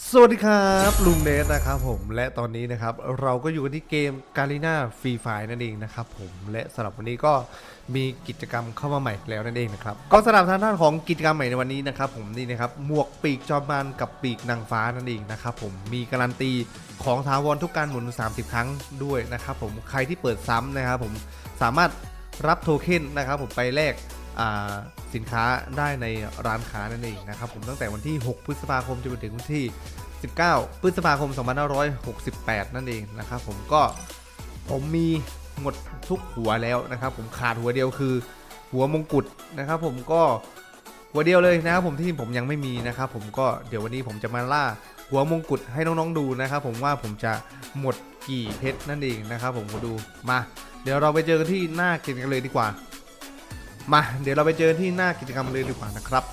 สวัสดีครับลุงเนสนะครับผมและตอนนี้นะครับเราก็อยู่กันที่เกมกา r ีนาฟรีไฟนั่นเองนะครับผมและสำหรับวันนี้ก็มีกิจกรรมเข้ามาใหม่แล้วนั่นเองนะครับก็สำหรับทางด้านของกิจกรรมใหม่ในวันนี้นะครับผมนี่นะครับหมวกปีกจอมมานกับปีกนางฟ้านั่นเองนะครับผมมีการันตีของทาวรทุกการหมุน 30 ครั้งด้วยนะครับผมใครที่เปิดซ้ำนะครับผมสามารถรับโทเค็นนะครับผมไปแลก สินค้าได้ในร้านค้านั่นเองนะครับผมตั้งแต่วันที่ 6 พฤษภาคมจนไปถึงวันที่ 19 พฤษภาคม 2568 นั่นเองนะครับผมก็ผมมีหมดทุกหัวแล้วนะครับผมขาดหัวเดียวคือ หัวมงกุฎนะครับผมก็หัวเดียวเลยนะครับผมที่ผมยังไม่มีนะครับผมก็เดี๋ยววันนี้ผมจะมาล่าหัวมงกุฎให้น้องๆดูนะครับผมว่าผมจะหมดกี่เพชรนั่นเองนะครับผมมาดูมา เดี๋ยวเราไปเจอกันที่หน้าเกมกันเลยดีกว่า มาเดี๋ยวเราไปเจอที่หน้ากิจกรรมเลยดีกว่านะครับ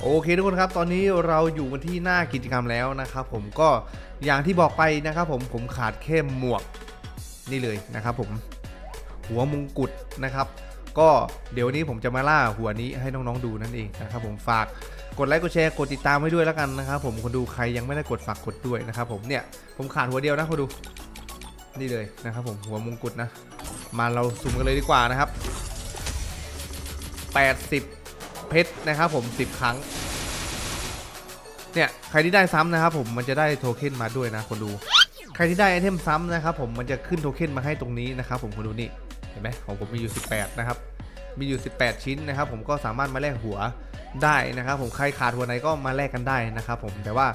โอเคทุกคนครับตอนนี้เราอยู่กันที่หน้ากิจกรรมแล้วนะครับผมก็อย่างที่บอกไปนะครับผมผมขาดแค่หมวกนี่เลยนะครับผมหัวมงกุฎนะครับ ก็เดี๋ยววันนี้ผมจะมาล่าหัวนี้ให้น้องๆดูนั่นเองนะครับผมฝากกดไลค์กดแชร์กดติดตามไว้ด้วยแล้วกันนะครับผมคนดูใครยังไม่ได้กดฝากกดด้วยนะครับผมเนี่ยผมขาดหัวเดียวนะคนดูนี่เลยนะครับผมหัวมงกุฎนะ มาเราซูมกันเลยดีกว่านะครับ 80 เพชรนะครับผม 10 ครั้ง เนี่ย ใครที่ได้ซ้ำนะครับผมมันจะได้โทเค็นมาด้วยนะคนดู ใครที่ได้ไอเทมซ้ำนะครับผมมันจะขึ้นโทเค็นมาให้ตรงนี้นะครับผมคนดูนี่ เห็นไหมของผมมีอยู่ 18 นะครับ มีอยู่ 18 ชิ้นนะครับผมก็สามารถมาแลกหัวได้นะครับผมใครขาดหัวไหนก็มาแลกกันได้นะครับผมแต่ว่า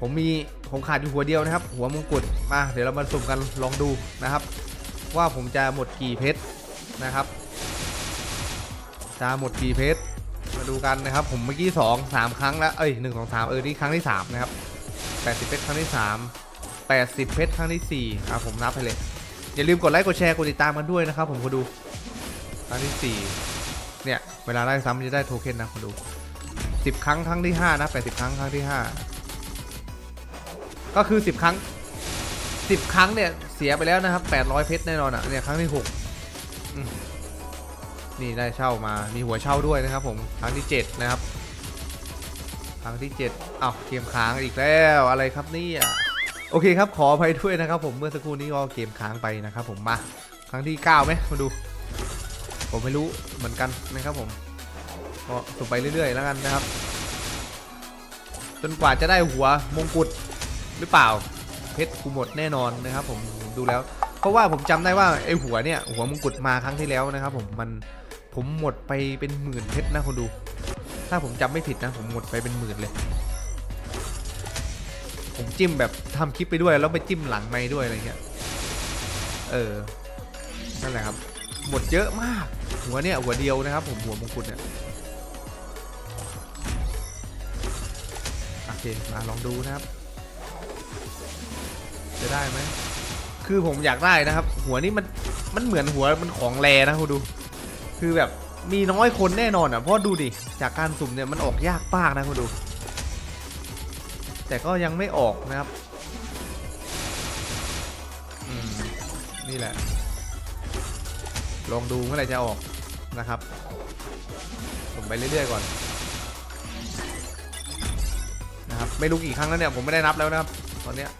ผมมีผมขาดอยู่หัวเดียวนะครับ หัวมงกุฎมาเดี๋ยวเรามาสุ่มกันลองดูนะครับ ว่าผมจะหมดกี่เพชรนะครับ จะหมดกี่เพชรมาดูกันนะครับ ผมเมื่อกี้สองสามครั้งแล้วเอ้ยหนึ่งสอสามเออนี่ครั้งที่สามนะครับแปดสิบเพชรครั้งที่สามแปดสิบเพชรครั้งที่สี่อะผมนับไปเลย อย่าลืมกดไลค์กดแชร์กดติดตามกันด้วยนะครับ ผมคนดูครั้งที่สี่เนี่ยเวลาได้ซ้ำจะได้โทเค็นนะคนดูสิบครั้งครั้งที่ห้านะแปดสิบครั้งครั้งที่ห้าก็คือสิบครั้งสิบครั้งเนี่ยเสียไปแล้วนะครับแปดร้อยเพชรแน่นอนอะเนี่ยครั้งที่หกอื นี่ได้เช่ามา มีหัวเช่าด้วยนะครับผมครั้งที่เจ็ดนะครับ ครั้งที่เจ็ดอ้าวเกมค้างอีกแล้วอะไรครับนี่โอเคครับขออภัยด้วยนะครับ ผมเมื่อสักครู่นี้ก็เกมค้างไปนะครับผมมาครั้งที่เก้าไหมมาดู ผมไม่รู้เหมือนกันนะครับผมก็สุ่มไปเรื่อยๆแล้วกันนะครับ จนกว่าจะได้หัวมงกุฎหรือเปล่าเพชรกูหมดแน่นอนนะครับ ผมดูแล้ว เพราะว่าผมจำได้ว่าไอหัวเนี่ยหัวมงกุฎมาครั้งที่แล้วนะครับ ผมมันผมหมดไปเป็นหมื่นเพชรนะคนดู ถ้าผมจำไม่ผิดนะ ผมหมดไปเป็นหมื่นเลย ผมจิ้มแบบทำคลิปไปด้วยแล้วไปจิ้มหลังไม้ด้วยอะไรเงี้ยเออนั่นแหละครับ หมดเยอะมาก หัวเนี่ยหัวเดียวนะครับ ผมหัวมงกุฎเนี่ยโอเคมาลองดูนะครับ จะได้ไหม คือผมอยากได้นะครับ หัวนี้มันมันเหมือนหัวมันของแรนะคุณดู คือแบบมีน้อยคนแน่นอนอะเพราะดูดิจากการสุ่มเนี่ยมันออกยากมากนะคุณดู แต่ก็ยังไม่ออกนะครับนี่แหละ ลองดูเมื่อไหร่จะออกนะครับ ผมไปเรื่อยๆก่อนนะครับไม่รู้กี่ครั้งแล้วเนี่ยผมไม่ได้นับแล้วนะครับ ตอนเนี้ย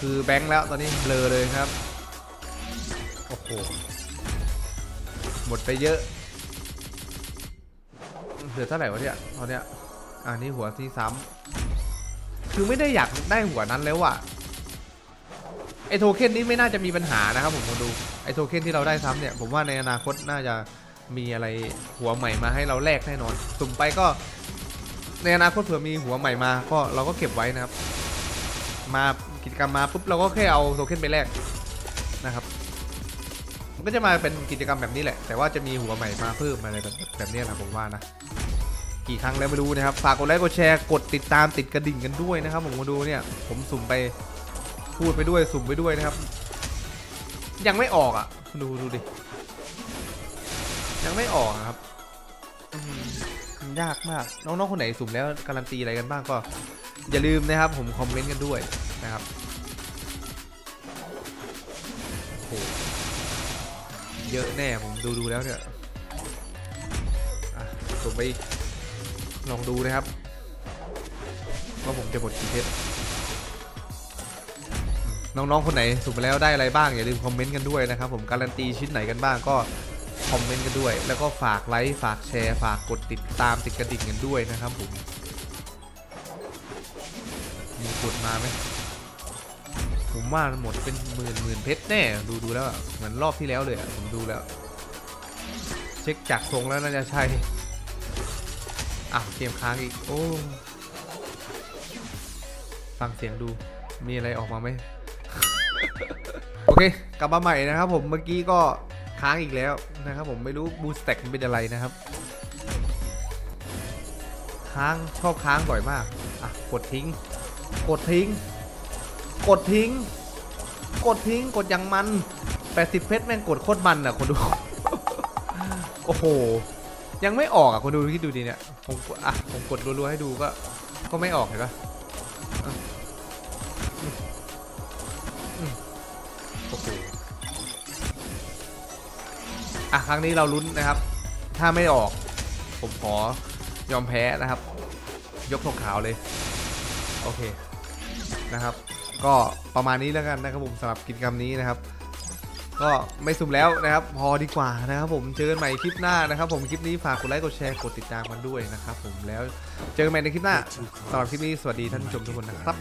คือแบงค์แล้วตอนนี้เบลอเลยครับ โอ้โห หมดไปเยอะ เหลือเท่าไหร่วะเนี่ยตอนเนี้ยอันนี้หัวที่ซ้ำคือไม่ได้อยากได้หัวนั้นแล้วอะไอโทเค็นนี้ไม่น่าจะมีปัญหานะครับผมมาดู ไอโทเค็นที่เราได้ซ้ำเนี่ย ผมว่าในอนาคตน่าจะมีอะไรหัวใหม่มาให้เราแลกแน่นอน สุ่มไปก็ ในอนาคตเผื่อมีหัวใหม่มาก็เราก็เก็บไว้นะครับ มากิจกรรมมาปุ๊บเราก็แค่เอาโทเค็นไปแลกนะครับ มันก็จะมาเป็นกิจกรรมแบบนี้แหละ แต่ว่าจะมีหัวใหม่มาเพิ่มอะไรแบบแบบนี้นะผมว่านะกี่ครั้งแล้วไม่รู้นะครับฝากกดไลค์กดแชร์กดติดตามติดกระดิ่งกันด้วยนะครับผมมาดูเนี่ย ผมสุ่มไปพูดไปด้วยสุ่มไปด้วยนะครับ ยังไม่ออกอะ ดูดูดิยังไม่ออกอะครับอืมมันยากมาก น้องๆคนไหนสุ่มแล้วการันตีอะไรกันบ้างก็ อย่าลืมนะครับผมคอมเมนต์กันด้วยนะครับโหเยอะแน่ผมดูดูแล้วเนี่ยอะส่งไปลองดูนะครับว่าผมจะหมดกี่เพชรน้องๆคนไหนสุ่มไปแล้วได้อะไรบ้างอย่าลืมคอมเมนต์กันด้วยนะครับผมการันตีชิ้นไหนกันบ้างก็คอมเมนต์กันด้วย แล้วก็ฝากไลค์ฝากแชร์ ฝากกดติดตามติดกระดิ่งกันด้วยนะครับผม มีกดมาไหมผมว่าหมดเป็นหมื่นหมื่นเพชรแน่ดูดูแล้วเหมือนรอบที่แล้วเลยผมดูแล้ว เช็คจากทรงแล้วน่าจะใช่อะเกมค้างอีกโอ้ฟังเสียงดูมีอะไรออกมาไหมโอเค กลับมาใหม่นะครับผมเมื่อกี้ก็ค้างอีกแล้วนะครับผมไม่รู้บูสแต็กมันเป็นอะไรนะครับ ค้างชอบค้างบ่อยมากอะกดทิ้ง กดทิ้ง กดทิ้ง กดทิ้งกดอย่างมัน80เพชรแม่งกดโคตรมันอะคนดู โอ้โห ยังไม่ออกอะคนดูคิดดูดีเนี่ยผมอะผมกดรัวๆให้ดูก็ก็ไม่ออกเห็นปะโอ้โหอะครั้งนี้เราลุ้นนะครับ ถ้าไม่ออก ผมขอยอมแพ้นะครับ ยกธงขาวเลย โอเคนะครับ ก็ประมาณนี้แล้วกันนะครับผมสำหรับกิจกรรมนี้นะครับ ก็ไม่สุ่มแล้วนะครับ พอดีกว่านะครับผมเจอกันใหม่คลิปหน้านะครับ ผมคลิปนี้ฝากกดไลค์กดแชร์กดติดตามกันด้วยนะครับ ผมแล้วเจอกันใหม่ในคลิปหน้าสำหรับคลิปนี้สวัสดีท่านผู้ชมทุกคนนะครับ